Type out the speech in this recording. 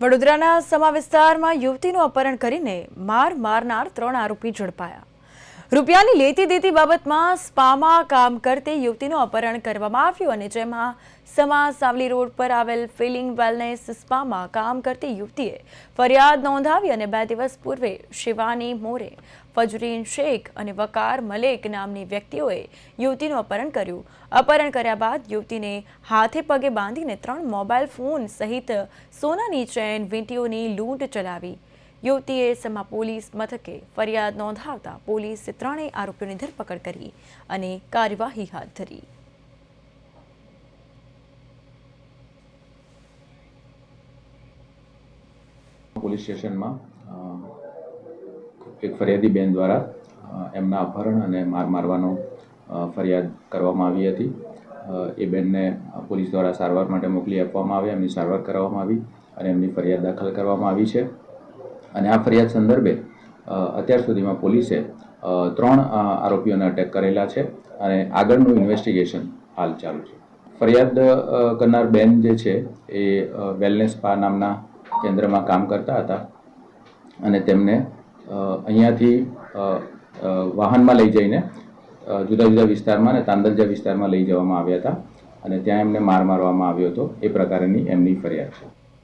વડોદરાના સમા વિસ્તારમાં યુવતીનું અપહરણ કરીને માર મારનાર ત્રણ આરોપી ઝડપાયા. રૂપિયાની લેતી દેતી બાબતમાં સ્પામાં કામ કરતી યુવતીનું અપહરણ કરવામાં આવ્યું અને જેમાં સમા સાવલી રોડ પર આવેલ ફિલિંગ વેલનેસ સ્પામાં કામ કરતી યુવતીએ ફરિયાદ નોંધાવી અને બે દિવસ પૂર્વે શિવાની મોરે ફજરીન શેખ અને વકાર મલેક નામની વ્યક્તિઓએ યુવતીનું અપહરણ કર્યું. અપહરણ કર્યા બાદ યુવતીને હાથે પગે બાંધીને ત્રણ મોબાઈલ ફોન સહિત સોનાની ચેન, વીંટીઓની લૂંટ ચલાવી. યુવતીએ સમા પોલીસ મથકે ફરિયાદ નોંધાવતા પોલીસે ત્રણેય આરોપીઓની ધરપકડ કરી અને કાર્યવાહી હાથ ધરી. પોલીસ સ્ટેશનમાં એક ફરિયાદી બેન દ્વારા એમના અપહરણ અને માર મારવાનો ફરિયાદ કરવામાં આવી હતી. એ બેનને પોલીસ દ્વારા સારવાર માટે મોકલી આપવામાં આવી, એમની સારવાર કરવામાં આવી અને એમની ફરિયાદ દાખલ કરવામાં આવી છે. અને આ ફરિયાદ સંદર્ભે અત્યાર સુધીમાં પોલીસે ત્રણ આરોપીઓને અટેક કરેલા છે અને આગળનું ઇન્વેસ્ટિગેશન હાલ ચાલુ છે. ફરિયાદ કરનાર બેન જે છે એ વેલનેસ સ્પા નામના કેન્દ્રમાં કામ કરતા હતા અને તેમને અહીંયાથી વાહનમાં લઈ જઈને જુદા જુદા વિસ્તારમાં અને તાંદલજા વિસ્તારમાં લઈ જવામાં આવ્યા હતા અને ત્યાં એમને માર મારવામાં આવ્યો હતો. એ પ્રકારની એમની ફરિયાદ છે.